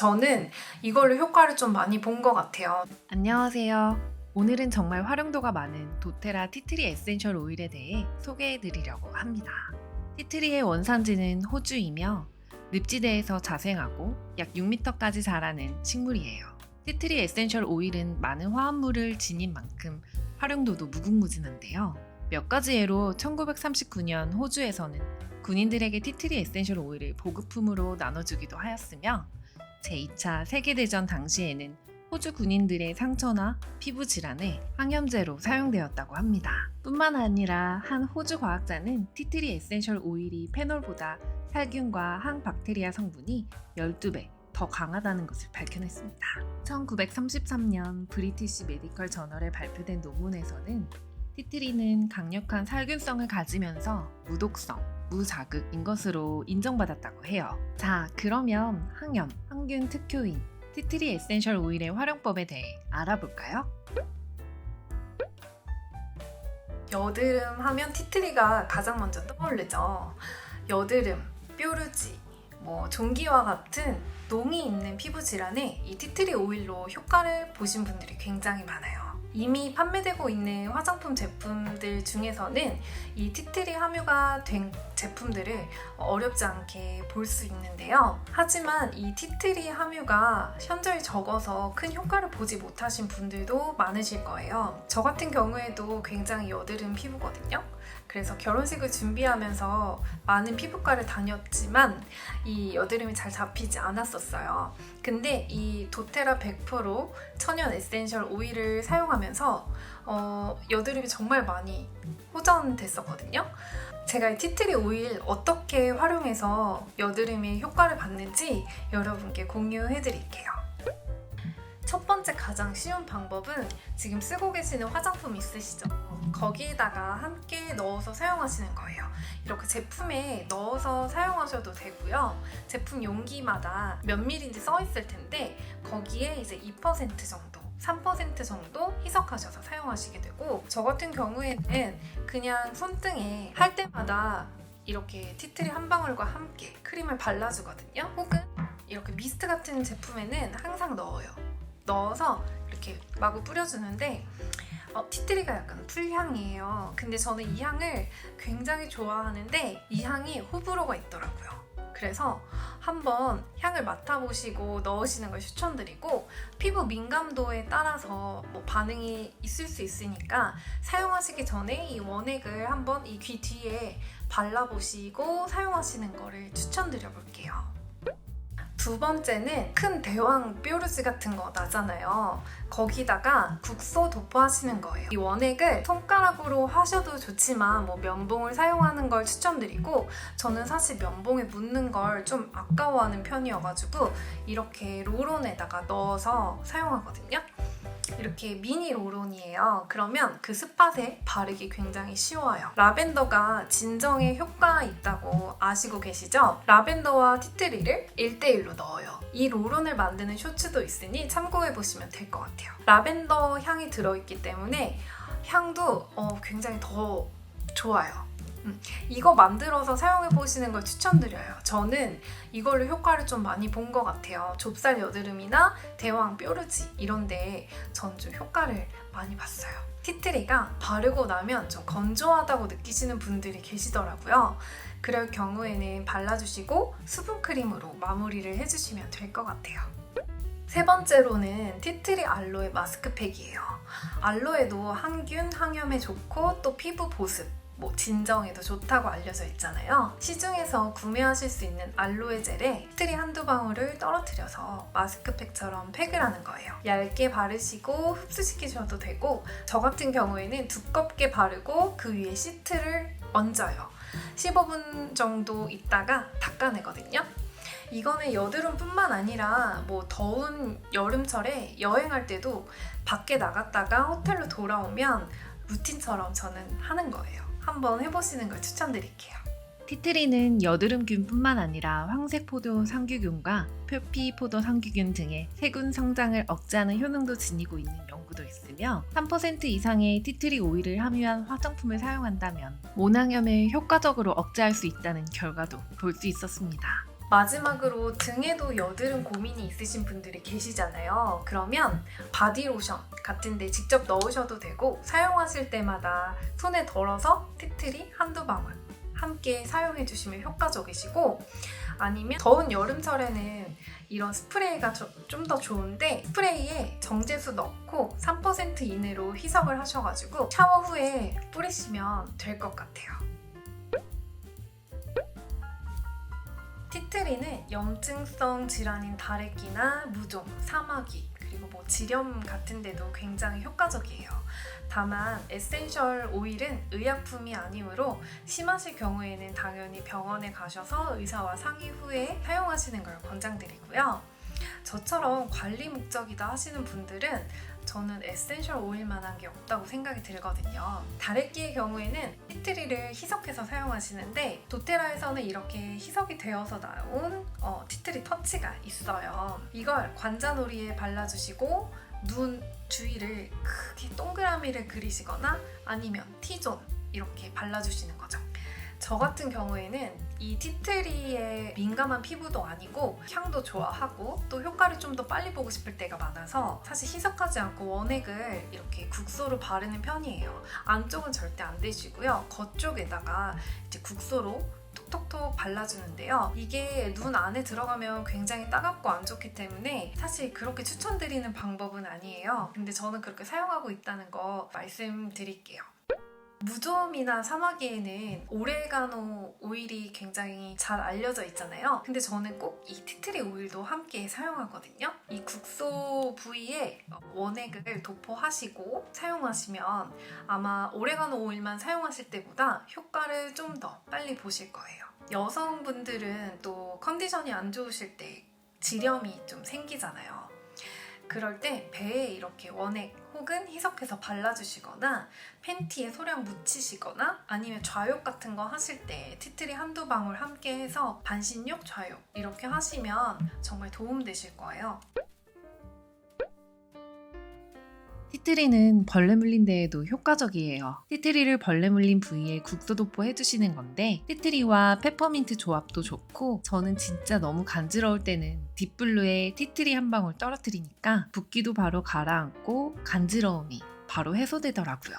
저는 이걸로 효과를 좀 많이 본 것 같아요. 안녕하세요. 오늘은 정말 활용도가 많은 도테라 티트리 에센셜 오일에 대해 소개해 드리려고 합니다. 티트리의 원산지는 호주이며 늪지대에서 자생하고 약 6m까지 자라는 식물이에요. 티트리 에센셜 오일은 많은 화합물을 지닌 만큼 활용도도 무궁무진한데요. 몇 가지 예로 1939년 호주에서는 군인들에게 티트리 에센셜 오일을 보급품으로 나눠주기도 하였으며 제2차 세계대전 당시에는 호주 군인들의 상처나 피부 질환에 항염제로 사용되었다고 합니다. 뿐만 아니라 한 호주 과학자는 티트리 에센셜 오일이 페놀보다 살균과 항박테리아 성분이 12배 더 강하다는 것을 밝혀냈습니다. 1933년 브리티시 메디컬 저널에 발표된 논문에서는 티트리는 강력한 살균성을 가지면서 무독성, 무자극인 것으로 인정받았다고 해요. 자, 그러면 항염, 항균 특효인 티트리 에센셜 오일의 활용법에 대해 알아볼까요? 여드름 하면 티트리가 가장 먼저 떠오르죠. 여드름, 뾰루지, 뭐 종기와 같은 농이 있는 피부 질환에 이 티트리 오일로 효과를 보신 분들이 굉장히 많아요. 이미 판매되고 있는 화장품 제품들 중에서는 이 티트리 함유가 된 제품들을 어렵지 않게 볼 수 있는데요. 하지만 이 티트리 함유가 현저히 적어서 큰 효과를 보지 못하신 분들도 많으실 거예요. 저 같은 경우에도 굉장히 여드름 피부거든요. 그래서 결혼식을 준비하면서 많은 피부과를 다녔지만 이 여드름이 잘 잡히지 않았었어요. 근데 이 도테라 100% 천연 에센셜 오일을 사용하면서 어, 여드름이 정말 많이 호전됐었거든요. 제가 이 티트리 오일 어떻게 활용해서 여드름에 효과를 봤는지 여러분께 공유해 드릴게요. 첫 번째 가장 쉬운 방법은 지금 쓰고 계시는 화장품 있으시죠? 거기에다가 함께 넣어서 사용하시는 거예요. 이렇게 제품에 넣어서 사용하셔도 되고요. 제품 용기마다 몇 밀인지 써 있을 텐데 거기에 이제 2% 정도 3% 정도 희석하셔서 사용하시게 되고 저 같은 경우에는 그냥 손등에 할 때마다 이렇게 티트리 한 방울과 함께 크림을 발라주거든요. 혹은 이렇게 미스트 같은 제품에는 항상 넣어요. 넣어서 이렇게 마구 뿌려주는데 어, 티트리가 약간 풀향이에요. 근데 저는 이 향을 굉장히 좋아하는데 이 향이 호불호가 있더라고요. 그래서 한번 향을 맡아보시고 넣으시는 걸 추천드리고 피부 민감도에 따라서 뭐 반응이 있을 수 있으니까 사용하시기 전에 이 원액을 한번 이 귀 뒤에 발라보시고 사용하시는 거를 추천드려 볼게요. 두 번째는 큰 대왕 뾰루지 같은 거 나잖아요. 거기다가 국소 도포하시는 거예요. 이 원액을 손가락으로 하셔도 좋지만 뭐 면봉을 사용하는 걸 추천드리고 저는 사실 면봉에 묻는 걸 좀 아까워하는 편이어가지고 이렇게 롤온에다가 넣어서 사용하거든요. 이렇게 미니 롤온이에요. 그러면 그 스팟에 바르기 굉장히 쉬워요. 라벤더가 진정에 효과 있다고 아시고 계시죠? 라벤더와 티트리를 1대1 로 넣어요. 이 롤온을 만드는 쇼츠도 있으니 참고해 보시면 될 것 같아요. 라벤더 향이 들어있기 때문에 향도 어, 굉장히 더 좋아요. 음, 이거 만들어서 사용해 보시는 걸 추천드려요. 저는 이걸로 효과를 좀 많이 본 것 같아요. 좁쌀 여드름이나 대왕 뾰루지 이런데 전 좀 효과를 많이 봤어요. 티트리가 바르고 나면 좀 건조하다고 느끼시는 분들이 계시더라고요. 그럴 경우에는 발라주시고 수분크림으로 마무리를 해주시면 될 것 같아요. 세 번째로는 티트리 알로에 마스크팩이에요. 알로에도 항균, 항염에 좋고 또 피부 보습, 뭐 진정에도 좋다고 알려져 있잖아요. 시중에서 구매하실 수 있는 알로에 젤에 티트리 한두 방울을 떨어뜨려서 마스크팩처럼 팩을 하는 거예요. 얇게 바르시고 흡수시키셔도 되고 저 같은 경우에는 두껍게 바르고 그 위에 시트를 얹어요. 15분 정도 있다가 닦아내거든요. 이거는 여드름뿐만 아니라 뭐 더운 여름철에 여행할 때도 밖에 나갔다가 호텔로 돌아오면 루틴처럼 저는 하는 거예요. 한번 해보시는 걸 추천드릴게요. 티트리는 여드름균뿐만 아니라 황색포도 상규균과 표피포도 상규균 등의 세균 성장을 억제하는 효능도 지니고 있는 연구도 있으며 3% 이상의 티트리 오일을 함유한 화장품을 사용한다면 모낭염을 효과적으로 억제할 수 있다는 결과도 볼 수 있었습니다. 마지막으로 등에도 여드름 고민이 있으신 분들이 계시잖아요. 그러면 바디로션 같은데 직접 넣으셔도 되고 사용하실 때마다 손에 덜어서 티트리 한두 방울 함께 사용해 주시면 효과적이시고 아니면 더운 여름철에는 이런 스프레이가 좀 더 좋은데 스프레이에 정제수 넣고 3% 이내로 희석을 하셔가지고 샤워 후에 뿌리시면 될 것 같아요. 티트리는 염증성 질환인 다래끼나 무좀, 사마귀 그리고 뭐 지렴 같은 데도 굉장히 효과적이에요. 다만 에센셜 오일은 의약품이 아니므로 심하실 경우에는 당연히 병원에 가셔서 의사와 상의 후에 사용하시는 걸 권장드리고요. 저처럼 관리 목적이다 하시는 분들은 저는 에센셜 오일만한 게 없다고 생각이 들거든요. 다래끼의 경우에는 티트리를 희석해서 사용하시는데 도테라에서는 이렇게 희석이 되어서 나온 어, 티트리 터치가 있어요. 이걸 관자놀이에 발라주시고 눈 주위를 크게 동그라미를 그리시거나 아니면 T존 이렇게 발라주시는 거죠. 저 같은 경우에는 이 티트리에 민감한 피부도 아니고 향도 좋아하고 또 효과를 좀 더 빨리 보고 싶을 때가 많아서 사실 희석하지 않고 원액을 이렇게 국소로 바르는 편이에요. 안쪽은 절대 안 되시고요. 겉쪽에다가 이제 국소로 톡톡톡 발라주는데요. 이게 눈 안에 들어가면 굉장히 따갑고 안 좋기 때문에 사실 그렇게 추천드리는 방법은 아니에요. 근데 저는 그렇게 사용하고 있다는 거 말씀드릴게요. 무좀이나 사마귀에는 오레가노 오일이 굉장히 잘 알려져 있잖아요. 근데 저는 꼭 이 티트리 오일도 함께 사용하거든요. 이 국소 부위에 원액을 도포하시고 사용하시면 아마 오레가노 오일만 사용하실 때보다 효과를 좀 더 빨리 보실 거예요. 여성분들은 또 컨디션이 안 좋으실 때 지렴이 좀 생기잖아요. 그럴 때 배에 이렇게 원액 혹은 희석해서 발라주시거나 팬티에 소량 묻히시거나 아니면 좌욕 같은 거 하실 때 티트리 한두 방울 함께 해서 반신욕, 좌욕 이렇게 하시면 정말 도움되실 거예요. 티트리는 벌레 물린 데에도 효과적이에요. 티트리를 벌레 물린 부위에 국소 도포 해주시는 건데 티트리와 페퍼민트 조합도 좋고 저는 진짜 너무 간지러울 때는 딥블루에 티트리 한 방울 떨어뜨리니까 붓기도 바로 가라앉고 간지러움이 바로 해소되더라고요.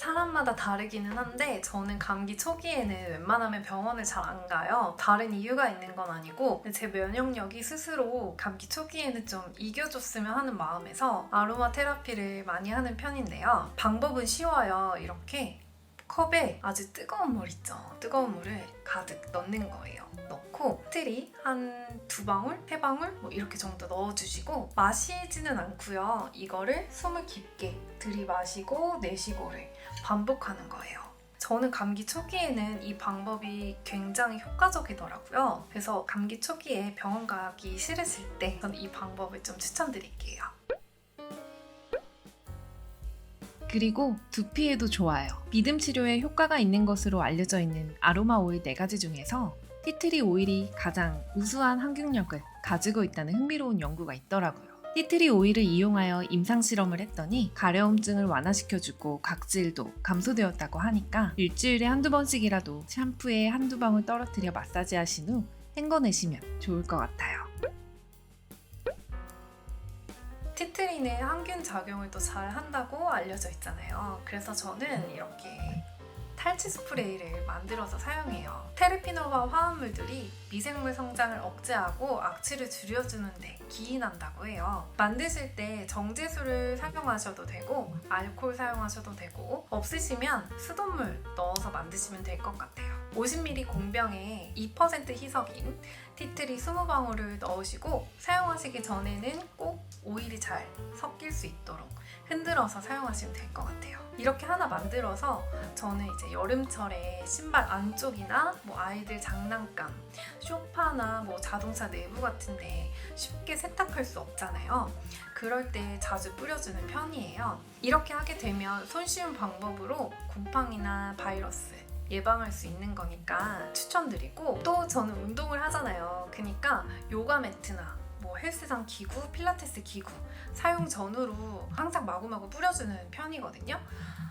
사람마다 다르기는 한데 저는 감기 초기에는 웬만하면 병원을 잘 안 가요. 다른 이유가 있는 건 아니고 제 면역력이 스스로 감기 초기에는 좀 이겨줬으면 하는 마음에서 아로마 테라피를 많이 하는 편인데요. 방법은 쉬워요. 이렇게 컵에 아주 뜨거운 물 있죠. 뜨거운 물을 가득 넣는 거예요. 넣고 트리 한두 방울, 세 방울 뭐 이렇게 정도 넣어주시고 마시지는 않고요. 이거를 숨을 깊게 들이마시고 내쉬고를 반복하는 거예요. 저는 감기 초기에는 이 방법이 굉장히 효과적이더라고요. 그래서 감기 초기에 병원 가기 싫으실 때 저는 이 방법을 좀 추천드릴게요. 그리고 두피에도 좋아요. 비듬 치료에 효과가 있는 것으로 알려져 있는 아로마 오일 4가지 중에서 티트리 오일이 가장 우수한 항균력을 가지고 있다는 흥미로운 연구가 있더라고요. 티트리 오일을 이용하여 임상 실험을 했더니 가려움증을 완화시켜주고 각질도 감소되었다고 하니까 일주일에 한두 번씩이라도 샴푸에 한두 방울 떨어뜨려 마사지 하신 후 헹궈내시면 좋을 것 같아요. 티트리는 항균 작용을 또 잘 한다고 알려져 있잖아요. 그래서 저는 이렇게 탈취 스프레이를 만들어서 사용해요. 테르피놀과 화합물들이 미생물 성장을 억제하고 악취를 줄여주는데 기인한다고 해요. 만드실 때 정제수를 사용하셔도 되고 알코올 사용하셔도 되고 없으시면 수돗물 넣어서 만드시면 될 것 같아요. 50ml 공병에 2% 희석인 티트리 20방울을 넣으시고 사용하시기 전에는 꼭 오일이 잘 섞일 수 있도록 흔들어서 사용하시면 될 것 같아요. 이렇게 하나 만들어서 저는 이제 여름철에 신발 안쪽이나 뭐 아이들 장난감, 쇼파나 뭐 자동차 내부 같은데 쉽게 세탁할 수 없잖아요. 그럴 때 자주 뿌려주는 편이에요. 이렇게 하게 되면 손쉬운 방법으로 곰팡이나 바이러스 예방할 수 있는 거니까 추천드리고 또 저는 운동을 하잖아요. 그러니까 요가 매트나 뭐 헬스장 기구, 필라테스 기구 사용 전후로 항상 마구마구 뿌려주는 편이거든요.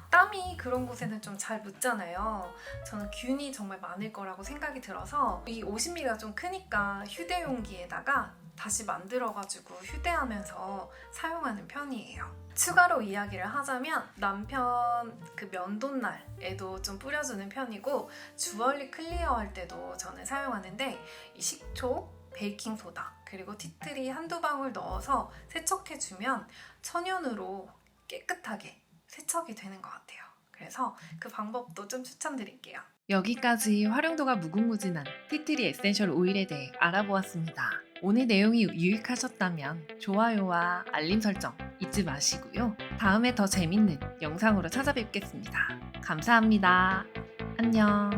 땀이 그런 곳에는 좀 잘 묻잖아요. 저는 균이 정말 많을 거라고 생각이 들어서 이 50ml가 좀 크니까 휴대용기에다가 다시 만들어가지고 휴대하면서 사용하는 편이에요. 추가로 이야기를 하자면 남편 그 면도날에도 좀 뿌려주는 편이고 주얼리 클리어 할 때도 저는 사용하는데 이 식초, 베이킹 소다 그리고 티트리 한두 방울 넣어서 세척해주면 천연으로 깨끗하게 세척이 되는 것 같아요. 그래서 그 방법도 좀 추천드릴게요. 여기까지 활용도가 무궁무진한 티트리 에센셜 오일에 대해 알아보았습니다. 오늘 내용이 유익하셨다면 좋아요와 알림 설정 잊지 마시고요. 다음에 더 재밌는 영상으로 찾아뵙겠습니다. 감사합니다. 안녕.